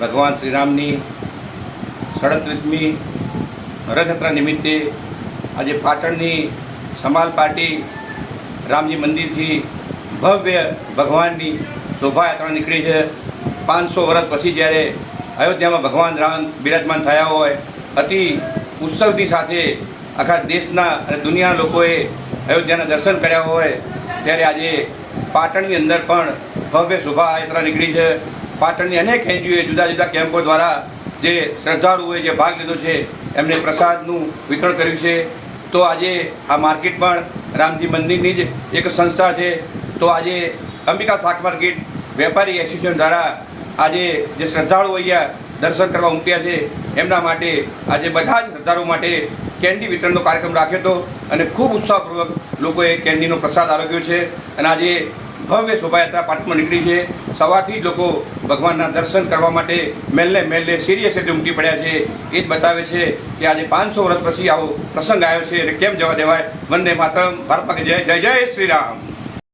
ભગવાન શ્રીરામની સડત્રીસમી રથયાત્રા નિમિત્તે આજે પાટણની સમાલ પાર્ટી રામજી મંદિરથી ભવ્ય ભગવાનની શોભાયાત્રા નીકળી છે. પાંચસો વર્ષ પછી જ્યારે અયોધ્યામાં ભગવાન રામ બિરાજમાન થયા હોય, અતિ ઉત્સવની સાથે આખા દેશના અને દુનિયાના લોકોએ અયોધ્યાના દર્શન કર્યા હોય, ત્યારે આજે પાટણની અંદર પણ ભવ્ય શોભાયાત્રા નીકળી છે. પાટણની અનેક એનજીઓએ જુદા જુદા કેમ્પો દ્વારા જે શ્રદ્ધાળુઓએ જે ભાગ લીધો છે, એમને પ્રસાદનું વિતરણ કર્યું છે. તો આજે આ માર્કેટ પણ રામજી મંદિરની જ એક સંસ્થા છે. તો આજે અંબિકા શાક માર્કેટ વેપારી એસોસિએશન દ્વારા આજે જે શ્રદ્ધાળુઓ અહીંયા દર્શન કરવા ઉમટ્યા છે, એમના માટે આજે બધા જ શ્રદ્ધાળુઓ માટે કેન્ડી વિતરણનો કાર્યક્રમ રાખ્યો હતો અને ખૂબ ઉત્સાહપૂર્વક લોકોએ કેન્ડીનો પ્રસાદ આરોગ્યો છે. અને આજે ભવ્ય શોભાયાત્રા પાટણમાં નીકળી છે. સવારથી જ લોકો ભગવાનના દર્શન કરવા માટે મેલને મેલને સિરિયસ રીતે ઉમટી પડ્યા છે. એ જ બતાવે છે કે આજે પાંચસો વર્ષ પછી આવો પ્રસંગ આવ્યો છે અને કેમ જવા દેવાય? વંદે માતરમ. ભારત જય જય જય શ્રી રામ.